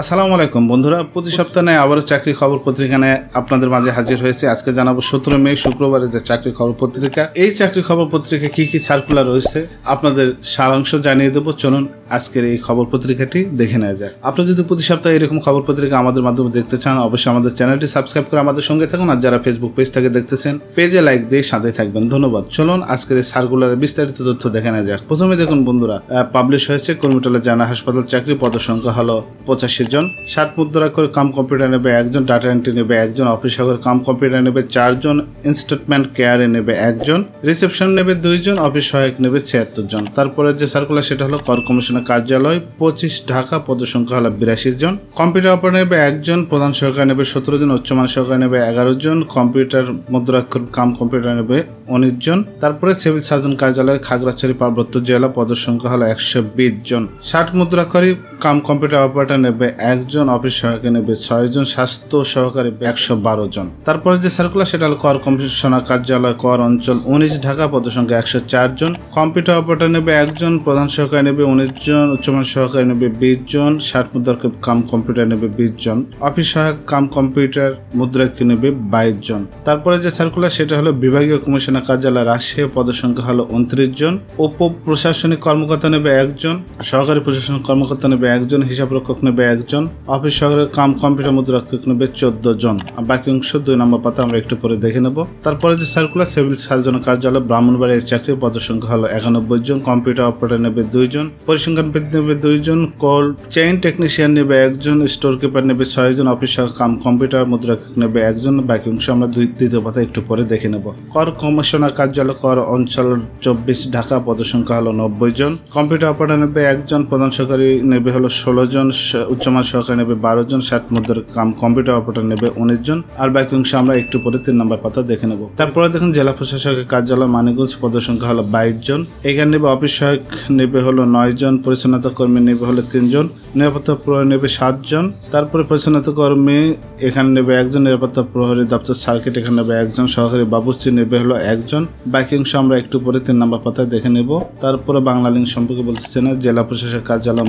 আসসালামু আলাইকুম। বন্ধুরা, প্রতি সপ্তাহে আবারও চাকরি খবর পত্রিকানে আপনাদের মাঝে হাজির হয়েছে। আজকে জানাব সতেরো মে শুক্রবারে যে চাকরি খবর পত্রিকা। এই চাকরি খবর পত্রিকা কি কি সার্কুলার রয়েছে, আপনাদের সারাংশ জানিয়ে দেবো। চলুন আজকের এই খবর পত্রিকাটি দেখে নেওয়া যায় আপনি যদি প্রতি সপ্তাহে এরকম খবর পত্রিকা আমাদের মাধ্যমে দেখতে চান, অবশ্যই আমাদের চ্যানেলটি সাবস্ক্রাইব করে আমাদের সঙ্গে থাকুন আর যারা ফেসবুক পেজ থেকে দেখতেছেন পেজে লাইক দিয়ে সাথে থাকবেন। ধন্যবাদ। চলুন আজকের এই সার্কুলারের বিস্তারিত তথ্য দেখে নেওয়া যাক। প্রথমে দেখুন বন্ধুরা পাবলিশ হয়েছে কর্মীটলা জানা হাসপাতাল চাকরি পদসংখ্যা হলো পঁচাশি জন। ষাট মুদ্রা করে কাম কম্পিউটার নেবে একজন ডাটা এন্ট্রি নেবে একজন অফিস সহকারী কাম কম্পিউটার নেবে চারজন ইনস্টেটমেন্ট কেয়ারে নেবে একজন রিসেপশন নেবে দুইজন অফিস সহায়ক নেবে ছিয়াত্তর জন। তারপরে যে সার্কুলার সেটা হলো কর কমিশনের কার্যালয়, পঁচিশ ঢাকা পদসংখ্যা হল বিরাশি জন। কম্পিউটার অপারেটর নেবে একজন, প্রধান সহকারী নেবে সতেরো জন, উচ্চমান সহকারী নেবে এগারো জন, কম্পিউটার মুদ্রাক্ষর কাম কম্পিউটার নেবে উনিশ জন। তারপরে সিভিল সার্জন কার্যালয়, খাগড়াছড়ি পার্বত্য জেলা পদসংখ্যা হল একশো বিশ জন। ষাট মুদ্রাক্ষরী কাম কম্পিউটার অপারেটর নেবে একজন, অফিস সহায়ক নেবে ছয় জন স্বাস্থ্য সহকারী একশো বারো জন। তারপরে যে সার্কুলার সেটা হলো কর কমিশনার, কার্যালয়, কর অঞ্চল, উনিশ ঢাকা পদসংখ্যা একশো চার জন। কম্পিউটার অপারেটর নেবে একজন, প্রধান সহকারী নেবে উনিশ জন, উচ্চমান সহকারী নেবে বিশ জন, ষাট মুদ্রাক কাম কম্পিউটার নেবে বিশ জন। অফিস সহায়ক, কাম কম্পিউটার মুদ্রাক নেবে বাইশ জন। তারপরে যে সার্কুলার সেটা হলো বিভাগীয় কমিশনার কার্যালয় রাজশাহী পদসংখ্যা হলো উনত্রিশ জন। উপ প্রশাসনিক কর্মকর্তা নেবে একজন, সহকারী প্রশাসনিক কর্মকর্তা নেবে একজন হিসাব রক্ষক নেবে একজন, অফিস সহকারী কাম কম্পিউটার মুদ্রাক্ষক নেবে চোদ্দ জন। আর বাকি অংশ দুই নম্বর পাতা আমরা একটু পরে দেখে নেব। তারপরে যে সার্কুলার সিভিল সার্জন কার্যালয় ব্রাহ্মণবাড়ির চাকরি, পদসংখ্যা হলো একানব্বই জন কম্পিউটার অপারেটর নেবে দুইজন পরিসংখ্যান নেবে দুইজন কল চেইন টেকনিশিয়ান নেবে একজন স্টোর কিপার নেবে ছয়জন অফিস কাম কম্পিউটার মুদ্রাক্ষক নেবে একজন, বাকি অংশ আমরা দুই, তৃতীয় পাতা একটু পরে দেখে নেব। কর কমিশনার কার্যালয়, কর অঞ্চল চব্বিশ, ঢাকা, পদসংখ্যা হলো নব্বই জন কম্পিউটার অপারেটর নেবে একজন, প্রধান সহকারী নেবে হলো ষোলো জন উচ্চমান সহকারী নেবে, বারো জন ষাট মধ্যে কাম, কম্পিউটার অপারেটর নেবে, উনিশ জন। আর বাকি অংশ আমরা একটু পরে তিন নম্বর পাতা দেখে নেব। তারপরে দেখুন জেলা প্রশাসকের কার্যালয় মানিকগঞ্জ পদসংখ্যা হলো বাইশ জন। এখানে নেবে অফিস সহায়ক নেবে হলো নয় জন, পরিচ্ছন্নতা কর্মী নেবে হলো তিনজন নিরাপত্তা প্রহরী নেবে সাতজন তারপরে পরিচ্ছন্নতা কর্মী এখানে নেবে একজন, নিরাপত্তা প্রহরী দপ্তর সার্কিট এখানে নেবে একজন, সহকারী বাবুর্চি নেবে হলো একজন। বাকি অংশ আমরা একটু পরে তিন নম্বর পাতায় দেখে নেব। তারপরে বাংলা লিঙ্ক সম্পর্কে বলতেছে না, জেলা প্রশাসক কার্যালয়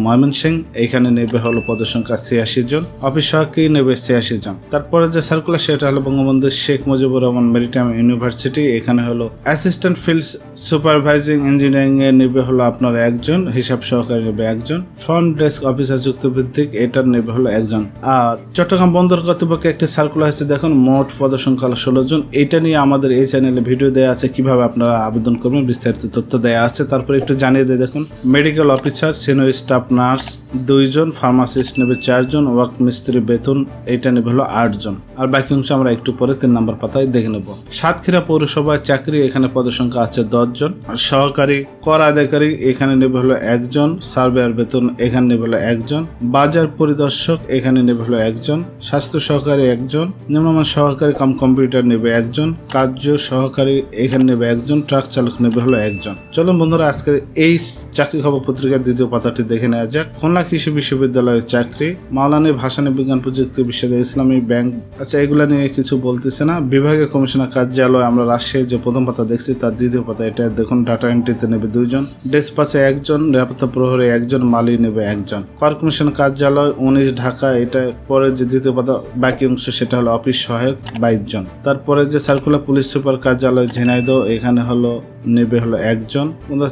ময়মনসিং এখানে নেবে হলো পদসংখ্যা ছিয়াশি জন, অফিস সহায়কই নেবে ছিয়াশি জন। তারপরে যে সার্কুলার সেটা হলো বঙ্গবন্ধু শেখ মুজিবুর রহমান মেরিটাইম ইউনিভার্সিটি এখানে হলো অ্যাসিস্ট্যান্ট ফিল্ড সুপারভাইজিং ইঞ্জিনিয়ারিং এ নেবে হলো আপনার একজন, হিসাব সহকারী নেবে একজন ফ্রন্ট ডেস্ক অফিসার যুক্ত ভিত্তিক এটার নেবে হলো একজন। আর চট্টগ্রাম বন্দর কর্তৃপক্ষ একটি সার্কুলার হচ্ছে দেখুন, মোট পদসংখ্যা হলো ষোলো জন। এটা নিয়ে আমাদের এই চ্যানেলে ভিডিও দেওয়া আছে, কীভাবে আপনারা আবেদন করবেন, বিস্তারিত তথ্য দেওয়া আছে। তারপরে একটু জানিয়ে দিয়ে দেখুন medical officer senior staff nurse দুইজন ফার্মাসিস্ট নেবে, চারজন ওয়ার্ক মিস্ত্রি বেতন এটা নেবে হলো আটজন। আর বাকি অংশ আমরা একটু পরে তিন নম্বর পাতায় দেখে নেব। সাতক্ষীরা পৌরসভায় চাকরি এখানে পদসংখ্যা আছে দশজন। আর সহকারী কর আদায়কারী এখানে নেবে হলো একজন, সার্ভেয়ার বেতন এখানে নেবে হলো একজন, বাজার পরিদর্শক এখানে নেবে হলো একজন, স্বাস্থ্য সহকারী একজন, নিম্নমান সহকারী কাম কম্পিউটার নেবে একজন, কার্য সহকারী এখানে নেবে একজন, ট্রাক চালক নেবে হলো একজন। চলুন বন্ধুরা, আজকের এই চাকরি খবর পত্রিকার দ্বিতীয় পাতাটি দেখে নেওয়া যাক। খুলনা কৃষি বিশ্ববিদ্যালয়ের চাকরি। মাওলানি ভাসানী বিজ্ঞান প্রযুক্তি বিশ্ববিদ্যালয়, ইসলামী ব্যাংক। আচ্ছা এগুলা নিয়ে কিছু বলতেছে না। বিভাগীয় কমিশনার কার্যালয়, আমরা রাজশাহী যে প্রথম পাতা দেখছি, তার দ্বিতীয় পাতা, এটা দেখুন ডাটা এন্ট্রিতে নেবে দুইজন। ডেসপাসে একজন, নিরাপত্তা প্রহরে একজন, মালি নেবে একজন। কর কমিশন কার্যালয়, উনিশ ঢাকা, এটা পরে যে দ্বিতীয় পাতা, বাকি অংশ, সেটা হলো অফিস সহায়ক বাইশ জন। তারপরে যে সার্কুলার পুলিশ সুপার কার্যালয়, ঝিনাইদহ, এখানে হলো, নেবে হলো একজন।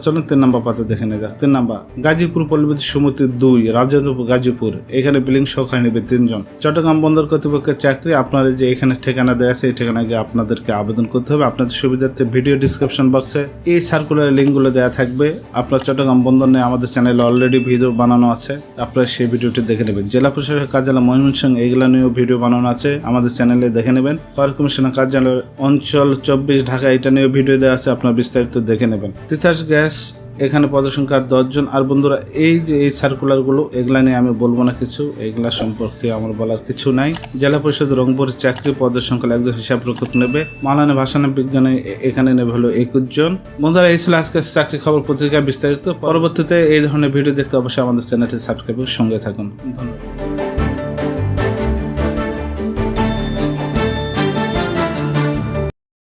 চলুন তিন নাম্বার পাতা দেখে নেওয়া যাক। তিন নাম্বার, গাজীপুর পল্লীবিদ্যুৎ সমিতি দুই রাজেন্দ্রপুর গাজীপুর। এখানে বিলিং সহকারী নেবে তিনজন। চট্টগ্রাম বন্দর কর্তৃপক্ষের চাকরি আপনাদের যে এখানে ঠিকানা দেওয়া আছে, এই ঠিকানায় গিয়ে আপনাদেরকে আবেদন করতে হবে। আপনাদের সুবিধার্থে ভিডিও ডিসক্রিপশন বক্সে এই সার্কুলার লিঙ্কগুলো দেওয়া থাকবে। আপনার চট্টগ্রাম বন্দর নিয়ে আমাদের চ্যানেলে অলরেডি ভিডিও বানানো আছে। আপনারা সেই ভিডিওটি দেখে নেবেন। জেলা প্রশাসকের কার্যালয় ময়মনসিংহ, এগুলো নিয়েও ভিডিও বানানো আছে। আমাদের চ্যানেলে দেখে নেবেন। কর কমিশনার কার্যালয় অঞ্চল চব্বিশ ঢাকা, এটা নিয়েও ভিডিও দেওয়া আছে। আপনার বিস্তারিত দেখে নেবেন। তিতাস গ্যাস এখানে পদসংখ্যা দশজন, আর বন্ধুরা, এই যে এই সার্কুলারগুলো এগুলা নিয়ে আমি বলব না কিছু, এগুলা সম্পর্কে আমার বলার কিছু নাই। জেলা পরিষদ রংপুর চাকরি পদের সংখ্যা একজন হিসাব রক্ষক নেবে। মালানা ভাষানা বিজ্ঞানে এখানে নেবে হলো একুশ জন বন্ধুরা, এই ছিল আজকে চাকরি খবর পত্রিকা বিস্তারিত। পরবর্তীতে এই ধরনের ভিডিও দেখতে অবশ্যই আমাদের চ্যানেলটি সাবস্ক্রাইবের সঙ্গে থাকুন। ধন্যবাদ।